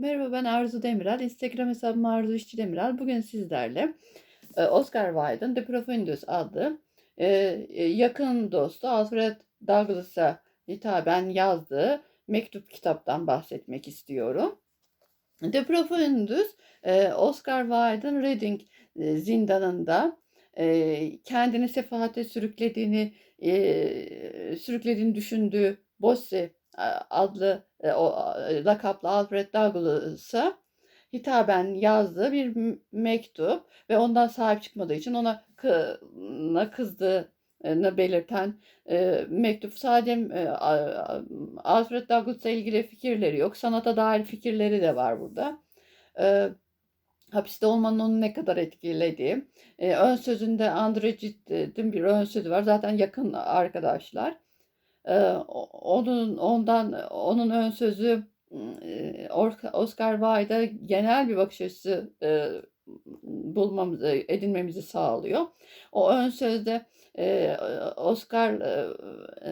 Merhaba ben Arzu Demiral. Instagram hesabım Arzu İşçi Demiral. Bugün sizlerle e, Oscar Wilde'ın The Profundus adlı e, e, yakın dostu Alfred Douglas'a hitaben yazdığı mektup kitaptan bahsetmek istiyorum. The Profundus Oscar Wilde'ın Reading zindanında kendini sefahate sürüklediğini sürüklediğini düşündüğü Bosse adlı e, o lakaplı Alfred Douglas'a hitaben yazdığı bir mektup ve ondan sahip çıkmadığı için ona kı, kızdığını belirten e, mektup. Sadece e, Alfred Douglas'la ilgili fikirleri yok. Sanata dair fikirleri de var burada. E, hapiste olmanın onu ne kadar etkilediği. E, ön sözünde Andre bir ön sözü var. Zaten yakın arkadaşlar. Onun ondan onun ön sözü Oscar Wilde'a genel bir bakış açısı bulmamızı, edinmemizi sağlıyor. O ön sözde Oscar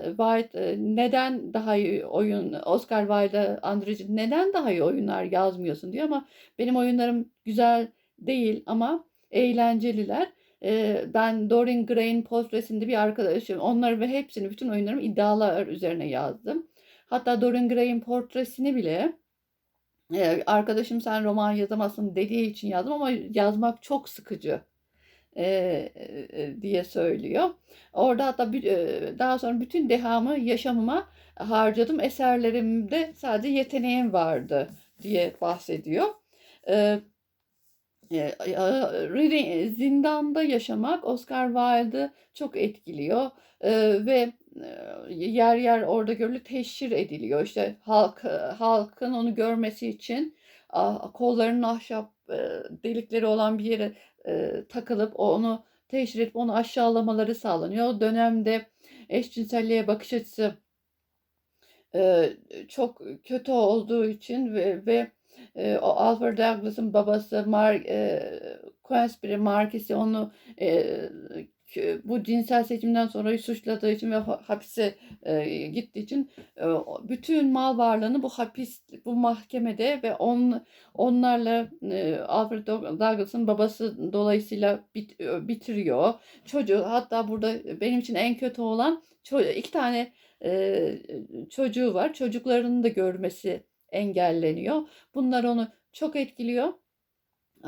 Wilde neden daha iyi oyun, Oscar Wilde, Andreci neden daha iyi oyunlar yazmıyorsun diyor ama benim oyunlarım güzel değil ama eğlenceliler. Ben Dorian Gray'in portresinde bir arkadaşım, onları ve hepsini, bütün oyunlarımı iddialar üzerine yazdım. Hatta Dorian Gray'in portresini bile arkadaşım sen roman yazamazsın dediği için yazdım ama yazmak çok sıkıcı diye söylüyor. Orada hatta daha sonra bütün dehamı yaşamıma harcadım. Eserlerimde sadece yeteneğim vardı diye bahsediyor. E, zindanda yaşamak Oscar Wilde'ı çok etkiliyor ve yer yer orada görülü teşhir ediliyor. İşte halk halkın onu görmesi için kollarının ahşap delikleri olan bir yere takılıp onu teşhir edip onu aşağılamaları sağlanıyor. O dönemde eşcinselliğe bakış açısı çok kötü olduğu için ve, ve o Alfred Douglas'ın babası Mar e, Queensbury Markisi onu e, bu cinsel seçimden sonra suçladığı için ve hapise e, gittiği için e, bütün mal varlığını bu hapis bu mahkemede ve on onlarla e, Alfred Douglas'ın babası dolayısıyla bit, e, bitiriyor. Çocuğu hatta burada benim için en kötü olan iki tane e, çocuğu var. Çocuklarını da görmesi engelleniyor. Bunlar onu çok etkiliyor.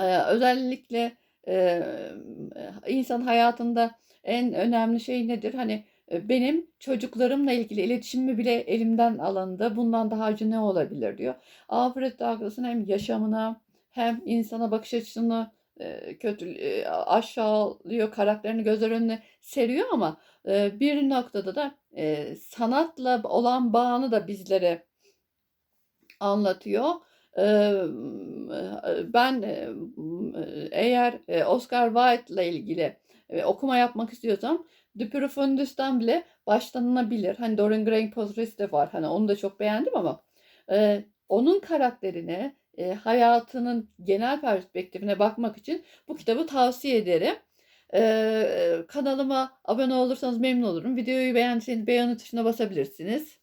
E, özellikle e, insan hayatında en önemli şey nedir? Hani benim çocuklarımla ilgili iletişimimi bile elimden alındı. Bundan daha acı ne olabilir diyor. Alfred Douglas'ın hem yaşamına hem insana bakış açısını kötü aşağılıyor, karakterini gözler önüne seriyor ama bir noktada da sanatla olan bağını da bizlere anlatıyor. Ben eğer Oscar Wilde ile ilgili okuma yapmak istiyorsam De Profundus'tan bile başlanılabilir. Hani Dorian Gray portresi de var. Hani onu da çok beğendim ama onun karakterine, hayatının genel perspektifine bakmak için bu kitabı tavsiye ederim. kanalıma abone olursanız memnun olurum. Videoyu beğendiyseniz beğeni tuşuna basabilirsiniz.